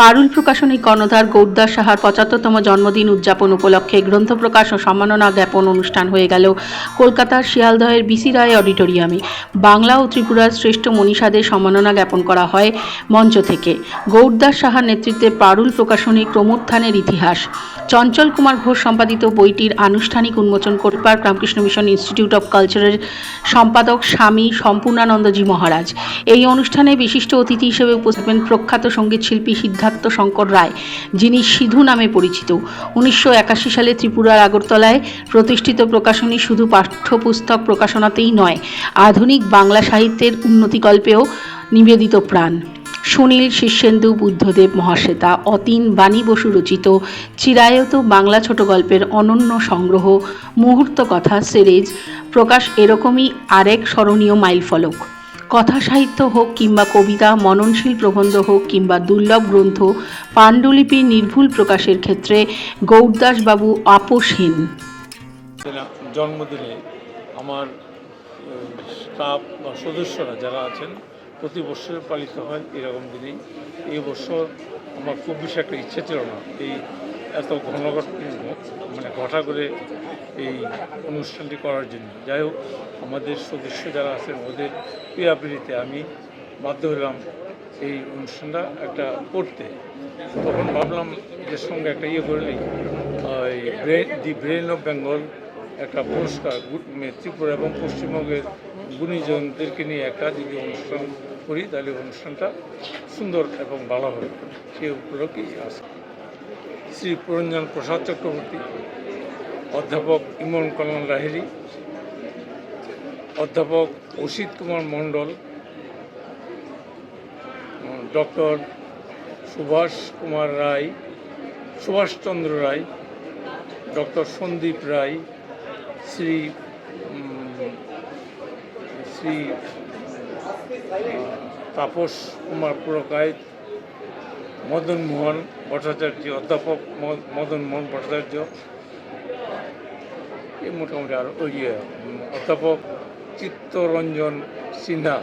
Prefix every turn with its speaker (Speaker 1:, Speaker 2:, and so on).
Speaker 1: পারুল প্রকাশনী কর্ণধার গৌরদাস সাহার পঁচাত্তরতম জন্মদিন উদযাপন উপলক্ষে গ্রন্থ প্রকাশ ও সম্মাননা জ্ঞাপন অনুষ্ঠান হয়ে গেল কলকাতার শিয়ালদহের বিসি রায় অডিটোরিয়ামে। বাংলা ও ত্রিপুরার শ্রেষ্ঠ মনীষাদের সম্মাননা জ্ঞাপন করা হয় মঞ্চ থেকে। গৌরদাস সাহার নেতৃত্বে পারুল প্রকাশনী ক্রমোত্থানের ইতিহাস। চঞ্চল কুমার ঘোষ সম্পাদিত বইটির আনুষ্ঠানিক উন্মোচন করবার রামকৃষ্ণ মিশন ইনস্টিটিউট অফ কালচারের সম্পাদক স্বামী সম্পূর্ণানন্দজি মহারাজ। এই অনুষ্ঠানে বিশিষ্ট অতিথি হিসেবে উপস্থিত প্রখ্যাত সংগীত শিল্পী সিদ্ধার্থ শঙ্কর রায়, যিনি সিধু নামে পরিচিত। উনিশশো একাশি সালে ত্রিপুরার আগরতলায় প্রতিষ্ঠিত প্রকাশনী শুধু পাঠ্যপুস্তক প্রকাশনাতেই নয়, আধুনিক বাংলা সাহিত্যের উন্নতিকল্পেও নিবেদিত প্রাণ। সুনীল শীর্ষেন্দু বুদ্ধদেব মহাশ্বেতা, অতীন বাণী বসু রচিত চিরায়ত বাংলা ছোট গল্পের অনন্য সংগ্রহ, মুহূর্ত কথা, সিরিজ, প্রকাশ এরকমই আরেক স্মরণীয় মাইলফলক। কথা সাহিত্য হোক কিংবা কবিতা, মননশীল প্রবন্ধ হোক কিংবা দুর্লভ গ্রন্থ, পাণ্ডুলিপি নির্ভুল প্রকাশের ক্ষেত্রে গৌরদাসবাবু আপোষহীন।
Speaker 2: দিনা জন্মদিনে আমার স্টাফ বা সদস্যরা যারা আছেন প্রতি বছর পালিত হয় এরকম দিনেই। এই বছর আমার খুব বেশি একটা ইচ্ছে ছিল না। এই এত ঘন মানে ঘটা করে এই অনুষ্ঠানটি করার জন্য। যাই হোক, আমাদের সদস্য যারা আছেন, ওদের ক্রিয়াপিড়িতে আমি বাধ্য হলাম এই অনুষ্ঠানটা একটা করতে। তখন ভাবলাম যে সঙ্গে একটা ইয়ে করলেই ওই brain the brain of Bengal একটা পুরস্কার ত্রিপুরা এবং পশ্চিমবঙ্গের গুণীজনদেরকে নিয়ে একটা যদি অনুষ্ঠান করি, তাহলে অনুষ্ঠানটা সুন্দর এবং ভালো হবে। সেই উপলক্ষেই আছে শ্রী পুরঞ্জন প্রসাদ চক্রবর্তী, অধ্যাপক ইমন কল্যাণ লাহিড়ী, অধ্যাপক অসিত কুমার মণ্ডল, ডক্টর সুভাষ কুমার রায়, সুভাষচন্দ্র রায়, ডক্টর সন্দীপ রায় শ্রী শ্রী তাপস কুমার পুরকায়ত, মদন মোহন ভট্টাচার্য, অধ্যাপক মদন মোহন ভট্টাচার্য, এই মোটামুটি আর, ওই অধ্যাপক চিত্তরঞ্জন সিনহা।